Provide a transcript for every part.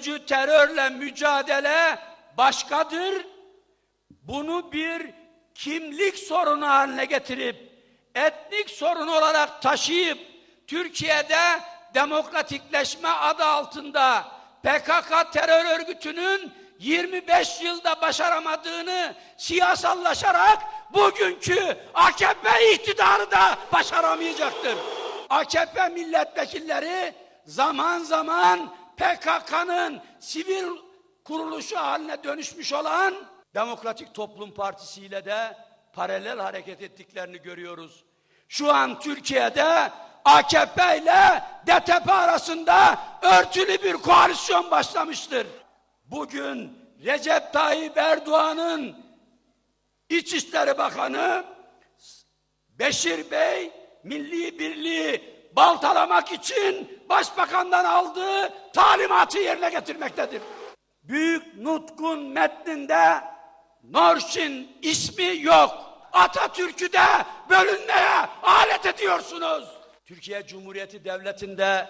FETÖ'cü terörle mücadele başkadır. Bunu bir kimlik sorunu haline getirip etnik sorun olarak taşıyıp Türkiye'de demokratikleşme adı altında PKK terör örgütünün 25 yılda başaramadığını siyasallaşarak bugünkü AKP iktidarı da başaramayacaktır. AKP milletvekilleri zaman zaman PKK'nın sivil kuruluşu haline dönüşmüş olan Demokratik Toplum Partisi ile de paralel hareket ettiklerini görüyoruz. Şu an Türkiye'de AKP ile DTP arasında örtülü bir koalisyon başlamıştır. Bugün Recep Tayyip Erdoğan'ın İçişleri Bakanı Beşir Bey milli birliği baltalamak için başbakandan aldığı talimatı yerine getirmektedir. Büyük Nutkun metninde Norşin ismi yok. Atatürk'ü de bölünmeye alet ediyorsunuz. Türkiye Cumhuriyeti Devleti'nde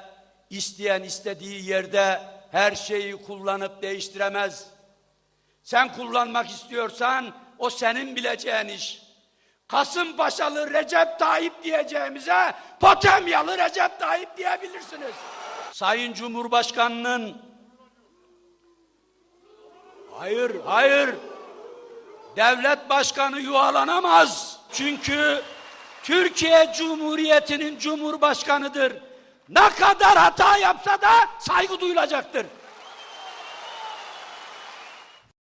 isteyen istediği yerde her şeyi kullanıp değiştiremez. Sen kullanmak istiyorsan o senin bileceğin iş. Kasımpaşalı Recep Tayyip diyeceğimize Potemyalı Recep Tayyip diyebilirsiniz. Sayın Cumhurbaşkanı'nın Hayır, hayır. Devlet başkanı yuvalanamaz. Çünkü Türkiye Cumhuriyeti'nin cumhurbaşkanıdır. Ne kadar hata yapsa da saygı duyulacaktır.